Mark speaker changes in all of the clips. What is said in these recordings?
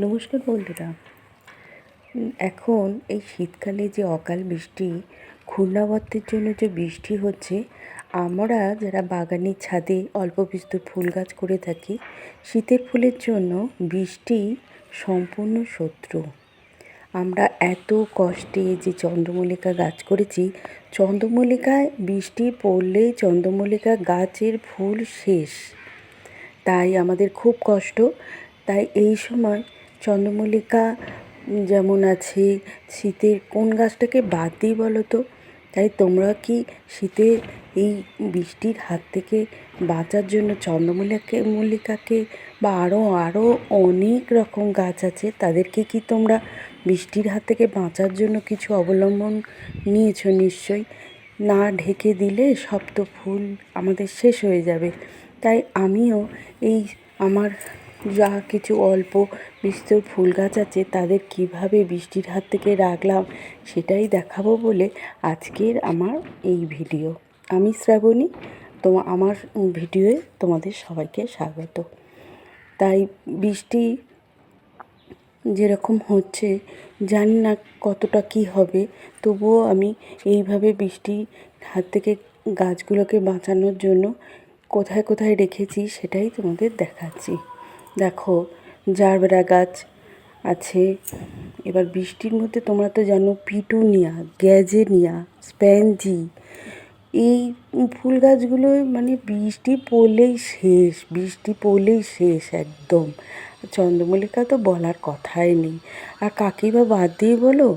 Speaker 1: নমস্কার বন্ধুরা। এখন এই শীতকালে যে অকাল বৃষ্টি, ঘূর্ণাবর্তের জন্য যে বৃষ্টি হচ্ছে, আমরা যারা বাগানের ছাদে অল্প বিস্তর ফুল গাছ করে থাকি, শীতের ফুলের জন্য বৃষ্টি সম্পূর্ণ শত্রু। আমরা এত কষ্টে যে চন্দ্রমল্লিকা গাছ করেছি চন্দ্রমল্লিকায় বৃষ্টি পড়লেই চন্দ্রমল্লিকা গাছের ফুল শেষ। তাই আমাদের খুব কষ্ট। তাই এই সময় চন্দ্রমল্লিকা যেমন আছে, শীতের কোন গাছটাকে বাদ দিই বলো তো? তাই তোমরা কি শীতে এই বৃষ্টির হাত থেকে বাঁচার জন্য চন্দ্রমল্লিকাকে মল্লিকাকে বা আরও আরও অনেক রকম গাছ আছে, তাদেরকে কি তোমরা বৃষ্টির হাত থেকে বাঁচার জন্য কিছু অবলম্বন নিয়েছো নিশ্চয়ই? না ঢেকে দিলে সব তো ফুল আমাদের শেষ হয়ে যাবে। তাই আমিও এই আমার যা কিছু অল্প বিস্তর ফুল গাছ আছে, তাদের কীভাবে বৃষ্টির হাত থেকে রাখলাম সেটাই দেখাবো বলে আজকের আমার এই ভিডিও। আমি শ্রাবণী, তো আমার ভিডিওয়ে তোমাদের সবাইকে স্বাগত। তাই বৃষ্টি যেরকম হচ্ছে, জানি না কতটা কি হবে, তবুও আমি এইভাবে বৃষ্টির হাত থেকে গাছগুলোকে বাঁচানোর জন্য কোথায় কোথায় রেখেছি সেটাই তোমাদের দেখাচ্ছি। দেখো, জারবেরা গাছ আছে। এবার বৃষ্টির মধ্যে তোমরা তো জানো, পিটুনিয়া, গ্যাজেনিয়া, স্প্যানজি, এই ফুল গাছগুলো মানে বৃষ্টি পড়লেই শেষ, বৃষ্টি পড়লেই শেষ একদম। চন্দ্রমল্লিকা তো বলার কথাই নেই। আর কাকেই বা বাদ দিয়ে বলো,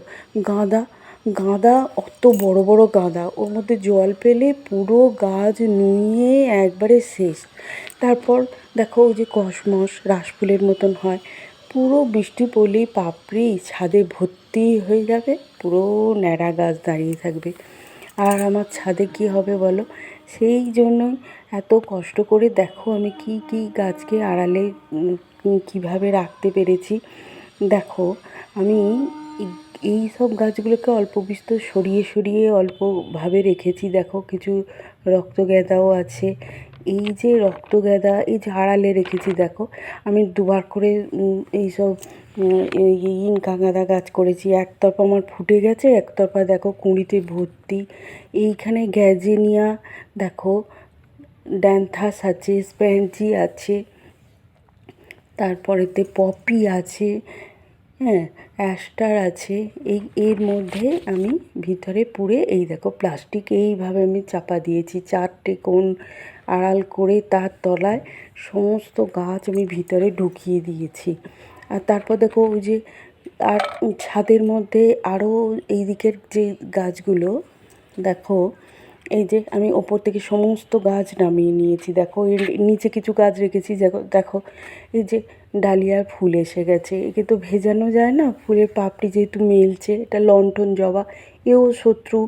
Speaker 1: গাঁদা গাঁদা, অত বড় বড় গাঁদা। ওর মধ্যে জল পেলে পুরো গাছ নুয়ে একবারে শেষ। তারপর দেখো ওই যে কসমস, রাসফুলের মতন হয়। পুরো বৃষ্টি পড়লেই পাপড়ি ছাদে ভর্তি হয়ে যাবে, পুরো ন্যাড়া গাছ দাঁড়িয়ে থাকবে। আর আমার ছাদে কি হবে বলো? সেই জন্যই এত কষ্ট করে দেখো আমি কি কি গাছকে আড়ালে কীভাবে রাখতে পেরেছি। দেখো, আমি এই- এই সব গাছগুলোকে অল্প বিস্তর সরিয়ে সরিয়ে অল্পভাবে রেখেছি। দেখো, কিছু রক্ত গেঁদাও আছে। এই যে রক্তগ্যাদা এই যে আড়ালে রেখেছি, দেখো। আমি দুবার করে এইসব এই এই ইনকা গাঁদা গাছ করেছি। একতরফা আমার ফুটে গেছে, একতরফা দেখো কুঁড়িতে ভর্তি। এইখানে গ্যাজেনিয়া, দেখো, ড্যান্থাস আছে স্প্যানজি আছে, তারপরেতে পপি আছে হ্যাঁ অ্যাস্টার আছে, এই, এর মধ্যে আমি ভিতরে পুরে এই দেখো প্লাস্টিক এইভাবে আমি চাপা দিয়েছি, চারটে কোণ আড়াল করে তার তলায় সমস্ত গাছ আমি ভিতরে ঢুকিয়ে দিয়েছি। আর তারপর দেখো ওই যে আর ছাদের মধ্যে আরও এই দিকের যে গাছগুলো, দেখো এই যে আমি ওপর থেকে সমস্ত গাছ নামিয়ে নিয়েছি, দেখো এর নিচে কিছু গাছ রেখেছি, দেখো দেখো এই যে ডালিয়ার ফুল এসে গেছে। একে তো ভেজানো যায় না, ফুলের পাপড়ি যেহেতু মেলছে, এটা লণ্ঠন জবা, এও শত্রু,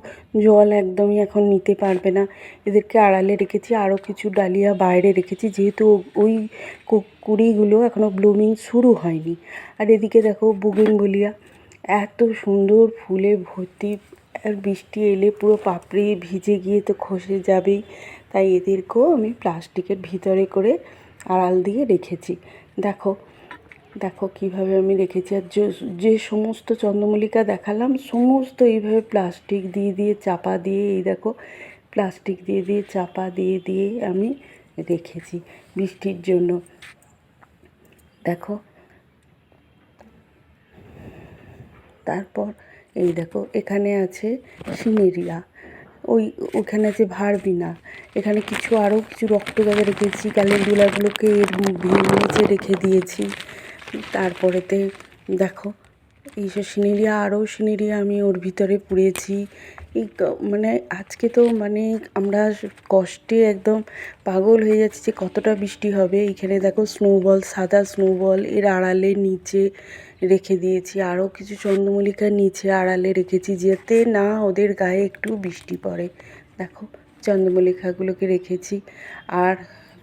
Speaker 1: জল একদমই এখন নিতে পারবে না। এদেরকে আড়ালে রেখেছি, আরও কিছু ডালিয়া বাইরে রেখেছি, যেহেতু ওই কুড়িগুলো এখনও ব্লুমিং শুরু হয়নি। আর এদিকে দেখো বুগেনভলিয়া, এত সুন্দর ফুলে ভর্তি, আর বৃষ্টি এলে পুরো পাপড়ি ভিজে গিয়ে তো খসে যাবেই। তাই এদেরকেও আমি প্লাস্টিকের ভিতরে করে আড়াল দিয়ে রেখেছি। দেখো দেখো কীভাবে আমি রেখেছি। আর যে যে সমস্ত চন্দ্রমল্লিকা দেখালাম, সমস্ত এইভাবে প্লাস্টিক দিয়ে দিয়ে, চাপা দিয়ে, এই দেখো, প্লাস্টিক দিয়ে দিয়ে, চাপা দিয়ে দিয়ে আমি রেখেছি বৃষ্টির জন্য। দেখো, তারপর এই দেখো, এখানে আছে সিনেরিয়া ওই, ওখানে যে ভারবি না, এখানে কিছু আরও কিছু রক্ত জায়গা রেখেছি ক্যালেন্ডুলাগুলোকে এর ভি- নিচে রেখে দিয়েছি। তারপরেতে, দেখো এইসব সিনেরিয়া আরও সিনেরিয়া আমি ওর ভিতরে পুড়েছি। এই মানে আজকে তো মানে আমরা কষ্টে একদম পাগল হয়ে যাচ্ছি যে কতটা বৃষ্টি হবে। এইখানে দেখো স্নোবল সাদা স্নোবল এর আড়ালে নিচে রেখে দিয়েছি। আরও কিছু চন্দ্রমল্লিকার নিচে আড়ালে রেখেছি যাতে না ওদের গায়ে একটু বৃষ্টি পড়ে। দেখো চন্দ্রমল্লিকাগুলোকে রেখেছি। আর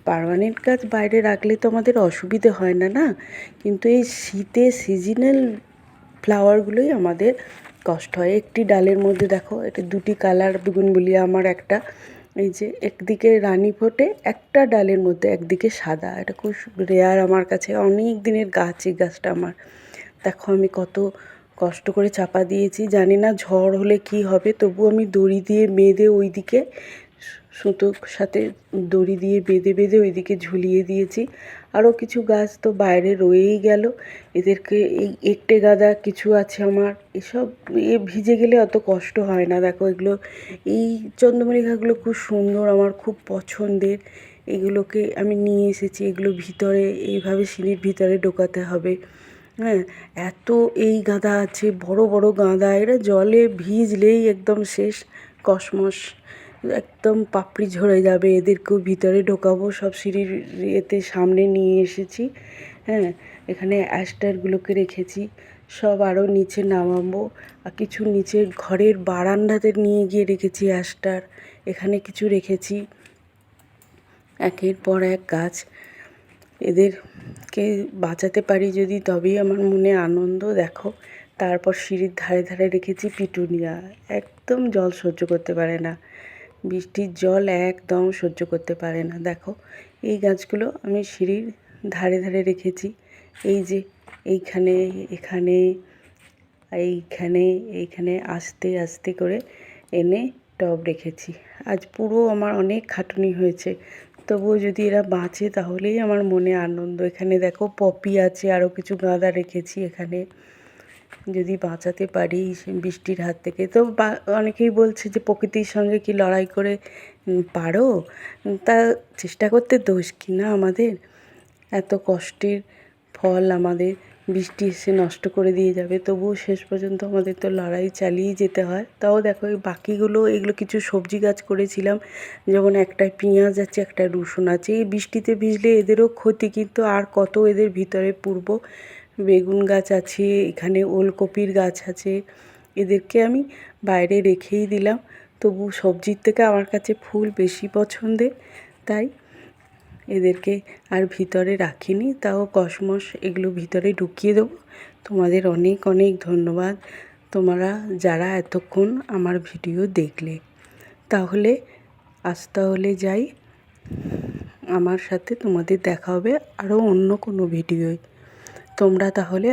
Speaker 1: পারমানেন্ট গাছ বাইরে রাখলে তো আমাদের অসুবিধে হয় না না? কিন্তু এই শীতে সিজনাল ফ্লাওয়ারগুলোই আমাদের কষ্ট হয়। একটি ডালের মধ্যে দেখো, এটা দুটি কালার বেগুনবুলিয়া আমার একটা। এই যে একদিকে রানী ফোটে, একটা ডালের মধ্যে একদিকে সাদা। এটা খুব রেয়ার আমার কাছে, অনেক দিনের গাছ এই গাছটা আমার। দেখো আমি কত কষ্ট করে চাপা দিয়েছি, জানি না ঝড় হলে কি হবে তবু আমি দড়ি দিয়ে বেঁধে ওই দিকে সুতোর সাথে দড়ি দিয়ে বেঁধে বেঁধে ওইদিকে ঝুলিয়ে দিয়েছি। আরও কিছু গাছ তো বাইরে রয়েই গেল। এদেরকে এই একটে গাদা কিছু আছে আমার। এসব এ ভিজে গেলে অত কষ্ট হয় না। দেখো এগুলো, এই চন্দ্রমল্লিকাগুলো খুব সুন্দর, আমার খুব পছন্দের। এগুলোকে আমি নিয়ে এসেছি। এগুলো ভিতরে, এইভাবে সিঁড়ির ভিতরে ঢোকাতে হবে। হ্যাঁ এত এই গাঁদা আছে, বড় বড় গাঁদা। এরা জলে ভিজলেই একদম শেষ, কসমস। একদম পাপড়ি ঝরে যাবে, এদেরকেও ভিতরে ঢোকাবো। সব সিঁড়ির এতে সামনে নিয়ে এসেছি হ্যাঁ। এখানে অ্যাস্টারগুলোকে রেখেছি, সব আরও নিচে নামাবো। আর কিছু নিচে ঘরের বারান্দাতে নিয়ে গিয়ে রেখেছি অ্যাস্টার এখানে কিছু রেখেছি, একের পর এক গাছ। এদেরকে বাঁচাতে পারি যদি, তবেই আমার মনে আনন্দ, দেখো। তারপর সিঁড়ির ধারে ধারে রেখেছি পিটুনিয়া। একদম জল সহ্য করতে পারে না। বৃষ্টির জল একদম সহ্য করতে পারে না। দেখো, এই গাছগুলো আমি সিঁড়ির ধারে ধারে রেখেছি। এই যে এইখানে, এখানে, এইখানে এইখানে আস্তে আস্তে করে এনে টব রেখেছি। আজ পুরো আমার অনেক খাটুনি হয়েছে। তবুও যদি এরা বাঁচে তাহলেই আমার মনে আনন্দ। এখানে দেখো পপি আছে, আরও কিছু গাঁদা রেখেছি এখানে। যদি বাঁচাতে পারি বৃষ্টির হাত থেকে। তো অনেকেই বলছে যে, প্রকৃতির সঙ্গে কি লড়াই করে পারো? তা চেষ্টা করতে দোষ কি না আমাদের? এত কষ্টের ফল আমাদের বৃষ্টি এসে নষ্ট করে দিয়ে যাবে, তবুও শেষ পর্যন্ত আমাদের তো লড়াই চালিয়ে যেতে হয়। তাও দেখো, এই বাকিগুলো, এগুলো কিছু সবজি গাছ করেছিলাম, যেমন একটায় পেঁয়াজ আছে, একটা রসুন আছে। এই বৃষ্টিতে ভিজলে এদেরও ক্ষতি, কিন্তু আর কত এদের ভিতরে পূর্ব বেগুন গাছ আছে, এখানে ওলকপির গাছ আছে। এদেরকে আমি বাইরে রেখেই দিলাম। তবু সবজির থেকে আমার কাছে ফুল বেশি পছন্দের, তাই এদেরকে আর ভিতরে রাখিনি। তাও কসমস এগুলো ভিতরে ঢুকিয়ে দেবো। তোমাদের অনেক অনেক ধন্যবাদ। তোমরা যারা এতক্ষণ আমার ভিডিও দেখলে। তাহলে আজ তাহলে যাই। আমার সাথে তোমাদের দেখা হবে আরও অন্য কোনো ভিডিওয়। তোমরা তাহলে